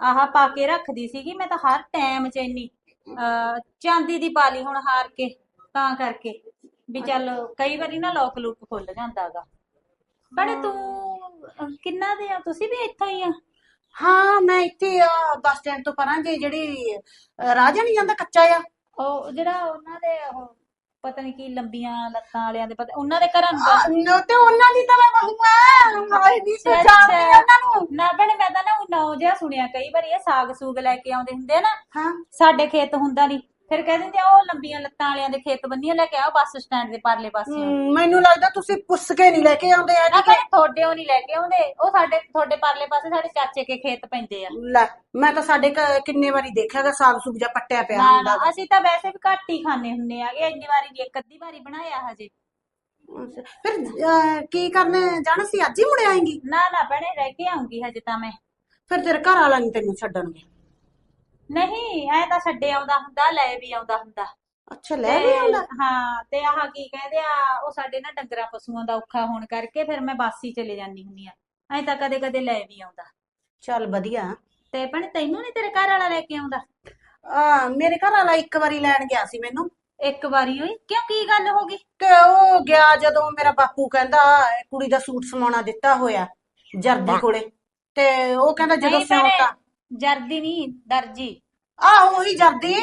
ਆਹ ਪਾ ਕੇ ਰੱਖਦੀ ਸੀਗੀ ਮੈਂ ਤਾਂ ਹਰ ਟਾਈਮ ਚ ਇੰਨੀ ਅਹ, ਚਾਂਦੀ ਦੀ ਪਾ ਲਈ ਹੁਣ ਹਾਰ ਕੇ ਤਾਂ ਕਰਕੇ ਵੀ ਚੱਲ ਕਈ ਵਾਰੀ ਨਾ ਲੋਕ ਲੂਕ ਖੁੱਲ ਜਾਂਦਾਗਾ ਪਰ ਤੂੰ ਅਹ, ਕਿੰਨਾ ਦੇ ਆ? ਤੁਸੀਂ ਵੀ ਇੱਥੋਂ ਹੀ ਆ? ਹਾਂ ਮੈਂ ਇੱਥੇ ਆ ਬੱਸ ਸਟੈਂਡ ਤੋਂ ਪਰਾਂ ਜੇ ਜਿਹੜੀ ਅ, ਰਾਜਾ ਨਹੀਂ ਜਾਂਦਾ ਕੱਚਾ ਆ ਉਹ ਜਿਹੜਾ ਉਹਨਾਂ ਦੇ ਉਹ ਪਤਾ ਨਹੀਂ ਕੀ ਲੰਬੀਆਂ ਲੱਤਾਂ ਵਾਲਿਆਂ ਦੇ ਪਤਾ ਉਹਨਾਂ ਦੇ ਘਰਾਂ ਨੂੰ ਆ, ਨ- ਤੇ ਉਹਨਾਂ ਦੀ ਤਾਂ ਮੈਂ ਬਹੂ ਆ ਤੂੰ ਉਹਨਾਂ ਨੂੰ ਨਾ ਭੈਣੇ ਮੈਂ ਤਾਂ ਨਾ ਜਿਹਾ ਸੁਣਿਆ ਕਈ ਵਾਰੀ ਇਹ ਸਾਗ ਸੂਗ ਲੈ ਕੇ ਆਉਂਦੇ ਹੁੰਦੇ ਆ ਨਾ ਹਾਂ। ਸਾਡੇ ਖੇਤ ਹੁੰਦਾ ਨਹੀਂ ਫਿਰ ਕਹਿ ਦਿੰਦੇ ਆ ਉਹ ਲੰਬੀਆਂ ਲੱਤਾਂ ਵਾਲਿਆਂ ਦੇ ਖੇਤ ਬੰਨੀਆਂ ਲੈ ਕੇ ਆਓ ਬੱਸ ਸਟੈਂਡ ਦੇ ਪਰਲੇ ਪਾਸੇ। ਹਮ, ਮੈਨੂੰ ਲੱਗਦਾ ਤੁਸੀਂ ਪੁੱਛ ਕੇ ਨਹੀਂ ਲੈ ਕੇ ਆਉਂਦੇ ਆ ਨਾ ਭੈਣੇ ਤੁਹਾਡੇ ਉਹ ਨਹੀਂ ਲੈ ਕੇ ਆਉਂਦੇ। ਉਹ ਸਾਡੇ ਤੁਹਾਡੇ ਪਰਲੇ ਪਾਸੇ ਸਾਡੇ ਚਾਚੇ ਕੇ ਖੇਤ ਪੈਂਦੇ ਆ। ਲੈ ਮੈਂ ਤਾਂ ਸਾਡੇ ਘ- ਕਿੰਨੇ ਵਾਰੀ ਦੇਖਿਆਗਾ ਸਾਗ ਸੁਗ ਜਾਂ ਪੱਟਿਆ ਪਿਆ ਨਾ ਹੁੰਦਾ ਨਾ ਅਸੀਂ ਤਾਂ ਵੈਸੇ ਵੀ ਘੱਟ ਹੀ ਖਾਣੇ ਹੁੰਦੇ ਆਗੇ ਇੰਨੀ ਵਾਰੀ ਨਹੀਂ ਇੱਕ ਅੱਧੀ ਵਾਰੀ ਬਣਾਇਆ ਹਜੇ। ਫਿਰ ਕੀ ਕਰਨ? ਜਾਣਾ ਸੀ? ਅੱਜ ਹੀ ਮੁੜ ਆਏਂਗੀ? ਨਾ ਨਾ ਭੈਣੇ ਰਹਿ ਕੇ ਆਉਂਗੀ ਹਜੇ ਤਾਂ ਮੈਂ। ਫਿਰ ਤੇਰੇ ਘਰ ਵਾਲਾ ਨਹੀਂ ਤੈਨੂੰ ਛੱਡਣਗੇ। ਨਹੀਂ ਐ ਤਾਂ ਛੱਡੇ ਆਉਂਦਾ ਹੁੰਦਾ ਲੈ ਵੀ ਆਉਂਦਾ ਹੁੰਦਾ। ਅੱਛਾ ਲੈ ਵੀ ਆਉਂਦਾ? ਹਾਂ ਤੇ ਆਹ ਕੀ ਕਹਿੰਦੇ ਆ ਉਹ ਸਾਡੇ ਨਾ ਡੰਗਰਾਂ ਪਸ਼ੂਆਂ ਦਾ ਔਖਾ ਹੋਣ ਕਰਕੇ ਫਿਰ ਮੈਂ ਬੱਸ ਚਲੇ ਜਾਂਦੀ ਹੁੰਦੀ ਆ। ਐ ਤਾਂ ਕਦੇ ਕਦੇ ਲੈ ਵੀ ਆਉਂਦਾ। ਚੱਲ ਵਧੀਆ। ਤੇ ਭੈਣੇ ਤੈਨੂੰ ਨਹੀਂ ਤੇਰੇ ਘਰ ਵਾਲਾ ਲੈ ਕੇ ਆਉਂਦਾ? ਆ ਮੇਰੇ ਘਰ ਵਾਲਾ ਇੱਕ ਵਾਰੀ ਲੈਣ ਗਿਆ ਸੀ ਮੈਨੂੰ। ਇੱਕ ਵਾਰੀ ਹੋਈ? ਕਿਉਂ ਕੀ ਗੱਲ ਹੋ ਗਈ? ਤੇ ਉਹ ਗਿਆ ਜਦੋਂ ਮੇਰਾ ਬਾਪੂ ਕਹਿੰਦਾ ਇਹ ਕੁੜੀ ਦਾ ਸੂਟ ਸਮਾਉਣਾ ਦਿੱਤਾ ਹੋਇਆ ਜਰਦੀ ਕੋਲੇ। ਤੇ ਉਹ ਕਹਿੰਦਾ ਜਦੋਂ ਨਹੀਂ ਭੈਣੇ, ਸਿਉਂਤਾ ਜਰਦੀ ਨਹੀਂ ਦਰਜੀ। ਆਹੋ ਉਹੀ ਜਰਦੀ।